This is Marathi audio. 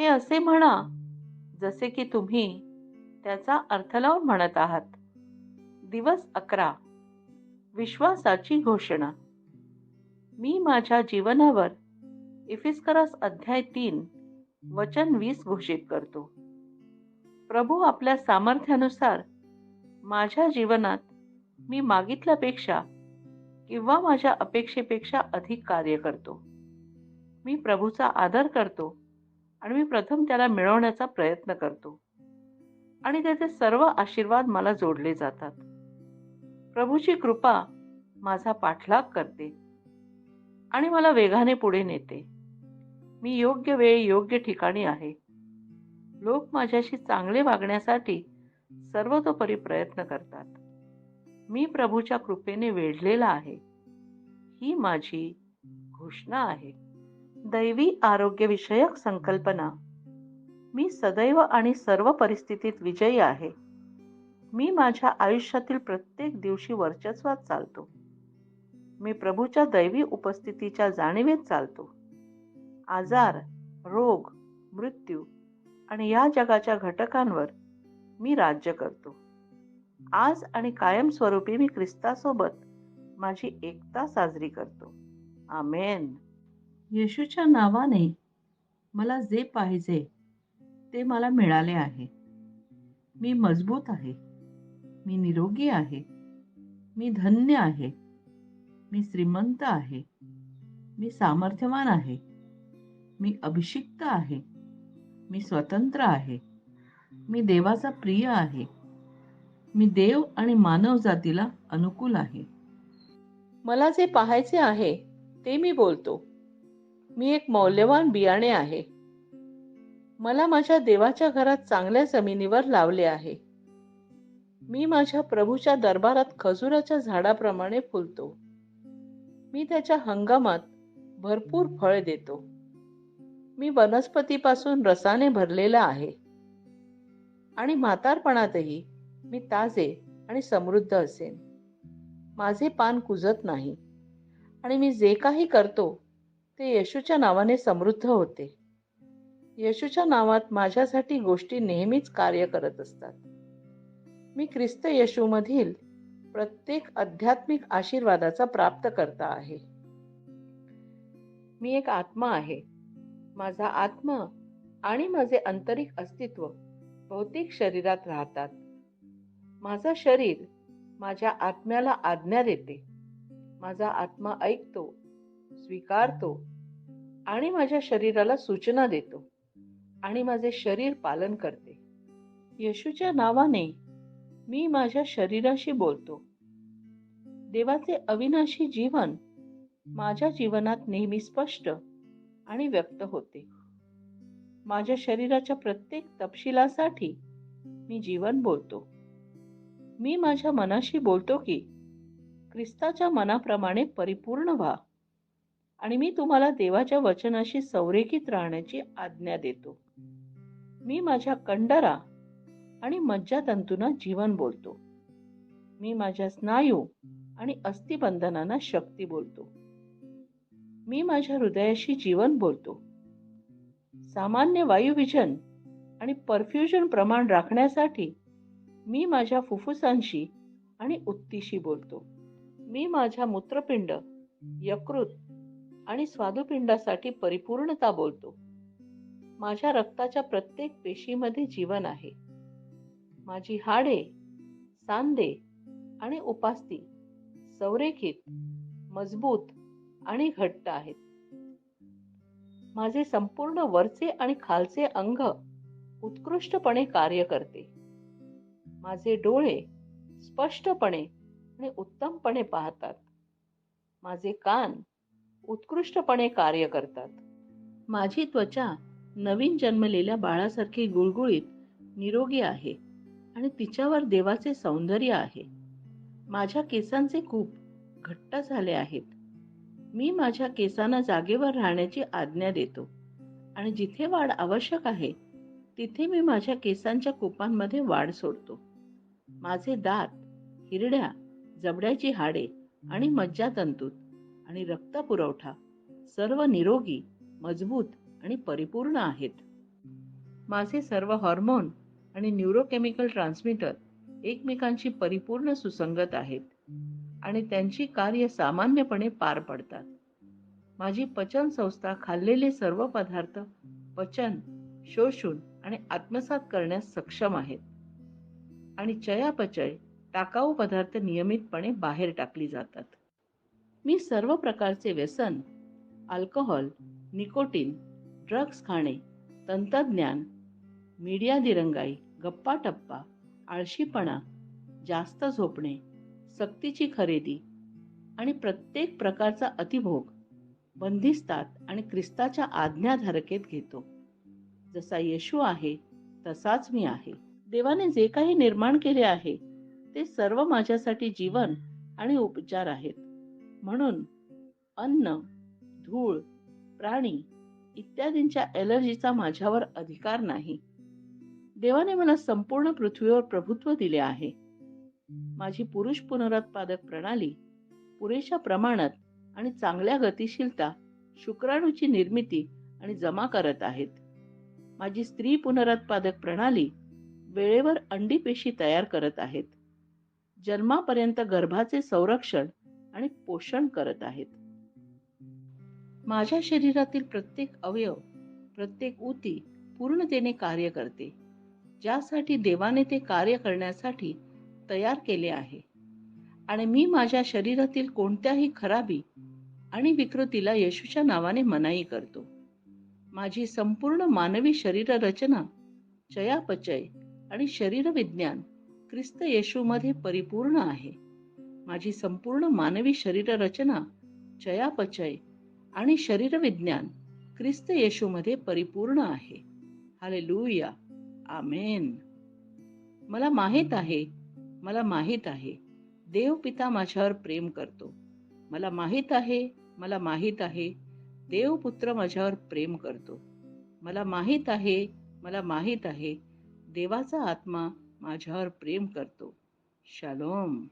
हे असे म्हणा जसे की तुम्ही त्याचा अर्थ लावून म्हणत आहात. दिवस अकरा. विश्वासाची घोषणा. मी माझ्या जीवनावर इफिस्करस अध्याय तीन वचन वीस घोषित करतो. प्रभू आपल्या सामर्थ्यानुसार माझ्या जीवनात मी मागितल्यापेक्षा किंवा माझ्या अपेक्षेपेक्षा अधिक कार्य करतो. मी प्रभूचा आदर करतो. आणि मी प्रथम त्याला मिळवण्याचा प्रयत्न करतो. आणि त्याचे सर्व आशीर्वाद मला जोडले जातात. प्रभूची कृपा माझा पाठलाग करते. आणि मला वेगाने पुढे नेते. मी योग्य वेळी योग्य ठिकाणी आहे. लोक माझ्याशी चांगले वागण्यासाठी सर्वतोपरी प्रयत्न करतात. मी प्रभूच्या कृपेने वेढलेला आहे. ही माझी घोषणा आहे. दैवी आरोग्यविषयक संकल्पना. मी सदैव आणि सर्व परिस्थितीत विजयी आहे. मी माझ्या आयुष्यातील प्रत्येक दिवशी वर्चस्वात चालतो. मी प्रभूच्या दैवी उपस्थितीच्या जाणीवेत चालतो. आजार रोग मृत्यू आणि या जगाच्या घटकांवर मी राज्य करतो. आज आणि कायमस्वरूपी मी ख्रिस्तासोबत माझी एकता साजरी करतो. आमेन. येशूच्या नावाने मला जे पाहिजे ते मला मिळाले आहे. मी मजबूत आहे. मी निरोगी आहे. मी धन्य आहे. मी श्रीमंत आहे. मी सामर्थ्यवान आहे. मी अभिषिक्त आहे. मी स्वतंत्र आहे. मी देवाचा प्रिय आहे. मी देव आणि मानव जातीला अनुकूल आहे. मला जे पाहायचे आहे ते मी बोलतो. मी एक मौल्यवान बियाणे आहे. मला माझ्या देवाच्या घरात चांगल्या जमिनीवर लावले आहे. मी माझ्या प्रभूच्या दरबारात खजुराच्या झाडाप्रमाणे फुलतो. मी त्याच्या हंगामात भरपूर फळ देतो. मी वनस्पतीपासून रसाने भरलेला आहे. आणि म्हातारपणातही मी ताजे आणि समृद्ध असेन. माझे पान कुजत नाही. आणि मी जे काही करतो ते येशूच्या नावाने समृद्ध होते. येशूच्या नावात माझ्यासाठी गोष्टी नेहमीच कार्य करत असतात. मी ख्रिस्त येशूमधील प्रत्येक आध्यात्मिक आशीर्वादाचा प्राप्त करता आहे. मी एक आत्मा आहे. माझा आत्मा आणि माझे आंतरिक अस्तित्व भौतिक शरीरात राहतात. माझा शरीर माझ्या आत्म्याला आज्ञा देते. माझा आत्मा ऐकतो स्वीकारतो आणि माझ्या शरीराला सूचना देतो आणि माझे शरीर पालन करते. येशूच्या नावाने मी माझ्या शरीराशी बोलतो. देवाचे अविनाशी जीवन माझ्या जीवनात नेहमी स्पष्ट आणि व्यक्त होते. माझ्या शरीराच्या प्रत्येक तपशिलासाठी मी जीवन बोलतो. मी माझ्या मनाशी बोलतो की ख्रिस्ताच्या मनाप्रमाणे परिपूर्ण व्हा. आणि मी तुम्हाला देवाच्या वचनाशी संरेखित राहण्याची आज्ञा देतो. मी माझ्या कंडरा आणि मज्जातंतूंना जीवन बोलतो. मी माझ्या स्नायू आणि अस्थिबंधनांना शक्ती बोलतो. मी माझ्या हृदयाशी जीवन बोलतो. सामान्य वायुविजन आणि परफ्युजन प्रमाण राखण्यासाठी मी माझ्या फुफ्फुसांशी आणि उत्तीशी बोलतो. मी माझ्या मूत्रपिंड यकृत आणि स्वादुपिंडासाठी परिपूर्णता बोलतो. माझ्या रक्ताच्या प्रत्येक पेशीमध्ये जीवन आहे. माझी हाडे सांदे आणि उपास्ती संरेखित मजबूत आणि घट्ट आहेत. माझे संपूर्ण वरचे आणि खालचे अंग उत्कृष्टपणे कार्य करते. माझे डोळे स्पष्टपणे आणि उत्तमपणे पाहतात. माझे कान उत्कृष्टपणे कार्य करतात. माझी त्वचा नवीन जन्मलेल्या बाळासारखी गुळगुळीत निरोगी आहे आणि तिच्यावर देवाचे सौंदर्य आहे. माझ्या केसांचे खूप घट्ट झाले आहेत. मी माझ्या केसांना जागेवर राहण्याची आज्ञा देतो आणि जिथे वाढ आवश्यक आहे तिथे मी माझ्या केसांच्या कुपांमध्ये वाढ सोडतो. माझे दात हिरड्या जबड्याची हाडे आणि मज्जातंतूत आणि रक्तपुरवठा. सर्व निरोगी मजबूत आणि परिपूर्ण आहेत. माझे सर्व हॉर्मोन आणि न्यूरोकेमिकल ट्रान्समीटर एकमेकांशी परिपूर्ण सुसंगत आहेत आणि त्यांची कार्य सामान्यपणे पार पडतात. माझी पचन संस्था खाल्लेले सर्व पदार्थ पचन शोषून आणि आत्मसात करण्यास सक्षम आहेत. आणि चयापचय टाकाऊ पदार्थ नियमितपणे बाहेर टाकली जातात. मी सर्व प्रकारचे व्यसन अल्कोहोल निकोटीन ड्रग्स खाणे तंत्रज्ञान मीडिया दिरंगाई गप्पा टप्पा आळशीपणा जास्त झोपणे सक्तीची खरेदी आणि प्रत्येक प्रकारचा अतिभोग बंदिस्तात आणि ख्रिस्ताच्या आज्ञाधारकेत घेतो. जसा येशू आहे तसाच मी आहे. देवाने जे काही निर्माण केले आहे ते सर्व माझ्यासाठी जीवन आणि उपचार आहेत. म्हणून अन्न धूळ प्राणी इत्यादींच्या एलर्जीचा माझ्यावर अधिकार नाही. देवाने मला संपूर्ण पृथ्वीवर प्रभुत्व दिले आहे. माझी पुरुष पुनरुत्पादक प्रणाली पुरेशा प्रमाणात आणि चांगल्या गतिशीलता शुक्राणूची निर्मिती आणि जमा करत आहेत. माझी स्त्री पुनरुत्पादक प्रणाली वेळेवर अंडी पेशी तयार करत आहेत. जन्मापर्यंत गर्भाचे संरक्षण आणि पोषण करत आहेत. माझ्या शरीरातील प्रत्येक अवयव प्रत्येक ऊती पूर्णतेने कार्य करते ज्यासाठी देवाने ते कार्य करण्यासाठी तयार केले आहे. आणि मी माझ्या शरीरातील कोणत्याही खराबी आणि विकृतीला येशूच्या नावाने मनाई करतो. माझी संपूर्ण मानवी शरीर रचना चयापचय आणि शरीरविज्ञान ख्रिस्त येशूमध्ये परिपूर्ण आहे. माझी संपूर्ण मानवी शरीर रचना चयापचय आणि शरीरविज्ञान ख्रिस्त येशूमध्ये परिपूर्ण आहे. हालेलुया. आमेन. मला माहीत आहे मला माहीत आहे देव पिता माझ्यावर प्रेम करतो. मला माहीत आहे मला माहीत आहे देव पुत्र माझ्यावर प्रेम करतो. मला माहीत आहे मला माहीत आहे देवाचा आत्मा माझ्यावर प्रेम करतो. शालोम.